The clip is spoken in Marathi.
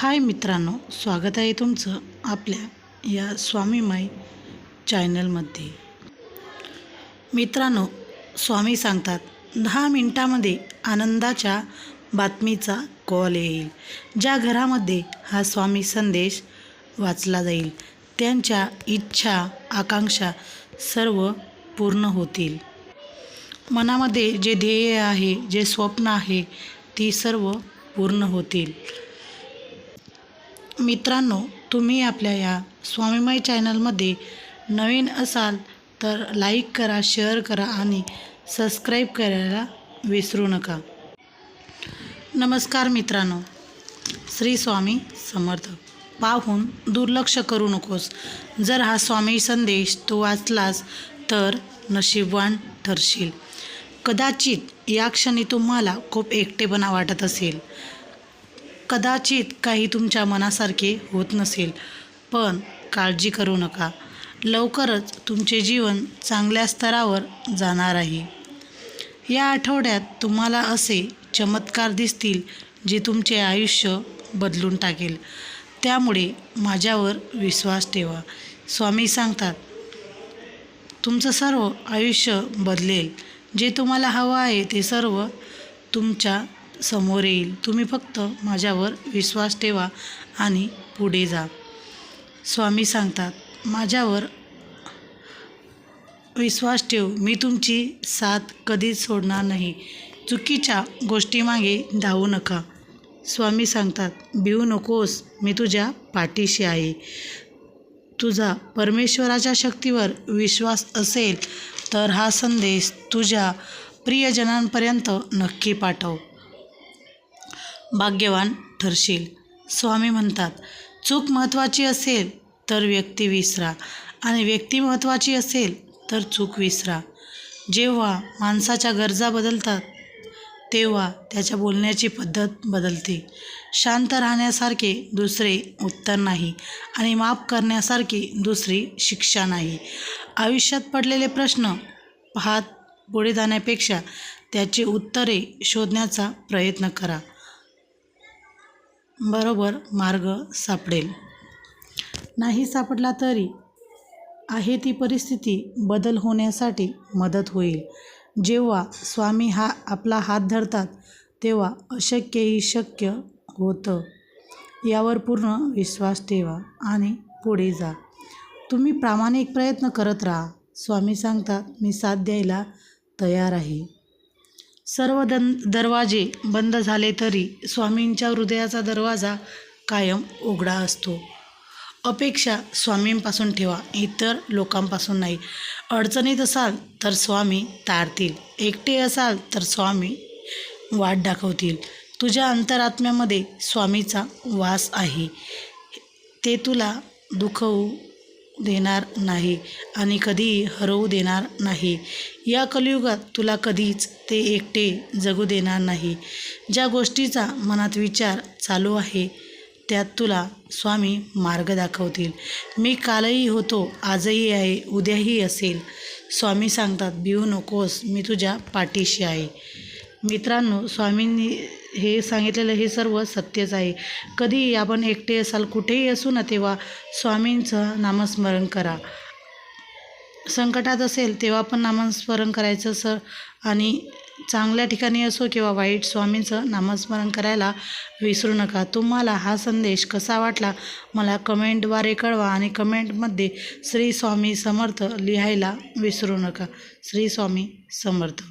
हाय मित्रांनो स्वागत आहे तुमचं आपल्या या स्वामीमय चॅनलमध्ये. मित्रांनो स्वामी सांगतात दहा मिनटामध्ये आनंदाच्या बातमीचा कॉल येईल ज्या घरामध्ये हा स्वामी संदेश वाचला जाईल त्यांच्या इच्छा आकांक्षा सर्व पूर्ण होतील. मनामध्ये जे ध्येय आहे जे स्वप्न आहे ती सर्व पूर्ण होतील. मित्रांनो तुम्ही आपल्या या स्वामीमय चॅनलमध्ये नवीन असाल तर लाईक करा शेअर करा आणि सबस्क्राईब करायला विसरू नका. नमस्कार मित्रांनो श्री स्वामी समर्थ. पाहून दुर्लक्ष करू नकोस. जर हा स्वामी संदेश तू वाचलास तर नशीबवान ठरशील. कदाचित या क्षणी तुम्हाला खूप एकटेपणा वाटत असेल. कदाचित काही तुमच्या मनासारखे होत नसेल पण काळजी करू नका. लवकरच तुमचे जीवन चांगल्या स्तरावर जाणार आहे. या आठवड्यात तुम्हाला असे चमत्कार दिसतील जे तुमचे आयुष्य बदलून टाकेल. त्यामुळे माझ्यावर विश्वास ठेवा. स्वामी सांगतात तुमचं सर्व आयुष्य बदलेल. जे तुम्हाला हवं आहे ते सर्व तुमच्या समोर येईल. तुम्ही फक्त माझ्यावर विश्वास ठेवा आणि पुढे जा. स्वामी सांगतात माझ्यावर विश्वास ठेव. मी तुमची साथ कधीच सोडणार नाही. चुकीच्या गोष्टीमागे धावू नका. स्वामी सांगतात भिवू नकोस. मी तुझ्या पाठीशी आहे. तुझा परमेश्वराच्या शक्तीवर विश्वास असेल तर हा संदेश तुझ्या प्रियजनांपर्यंत नक्की पाठव. भाग्यवान ठरशील. स्वामी म्हणतात चूक महत्त्वाची असेल तर व्यक्ती विसरा आणि व्यक्ती महत्त्वाची असेल तर चूक विसरा. जेव्हा माणसाच्या गरजा बदलतात तेव्हा त्याच्या बोलण्याची पद्धत बदलते. शांत राहण्यासारखे दुसरे उत्तर नाही आणि माफ करण्यासारखी दुसरी शिक्षा नाही. आयुष्यात पडलेले प्रश्न पाहत पुढे जाण्यापेक्षा त्याची उत्तरे शोधण्याचा प्रयत्न करा. बरोबर मार्ग सापडेल. नाही सापडला तरी आहे ती परिस्थिती बदल होण्यासाठी मदत होईल. जेव्हा स्वामी हा आपला हात धरतात तेव्हा अशक्यही शक्य होतं. यावर पूर्ण विश्वास ठेवा आणि पुढे जा. तुम्ही प्रामाणिक प्रयत्न करत राहा. स्वामी सांगतात मी साथ द्यायला तयार आहे. सर्व दन दरवाजे बंद झाले तरी स्वामींच्या हृदयाचा दरवाजा कायम उघडा असतो. अपेक्षा स्वामींपासून ठेवा इतर लोकांपासून नाही. अडचणीत असाल तर स्वामी तारतील. एकटे असाल तर स्वामी वाट दाखवतील. तुझ्या अंतरात्म्यामध्ये स्वामीचा वास आहे. ते तुला दुखवू देणार नाही आणि कधीही हरवू देणार नाही. या कलियुगात तुला कधीच ते एकटे जगू देणार नाही. ज्या गोष्टीचा मनात विचार चालू आहे त्यात तुला स्वामी मार्ग दाखवतील. मी कालही होतो आजही आहे उद्याही असेल. स्वामी सांगतात भिवू नकोस मी तुझ्या पाठीशी आहे. मित्रांनो स्वामींनी हे सांगितलेलं हे सर्व सत्यच आहे. कधीही आपण एकटे असाल कुठेही असू ना तेव्हा स्वामींचं नामस्मरण करा. संकटात असेल तेव्हा पण नामस्मरण करायचं सर. आणि चांगल्या ठिकाणी असो किंवा वाईट स्वामींचं नामस्मरण करायला विसरू नका. तुम्हाला हा संदेश कसा वाटला मला कमेंटद्वारे कळवा आणि कमेंटमध्ये श्री स्वामी समर्थ लिहायला विसरू नका. श्री स्वामी समर्थ.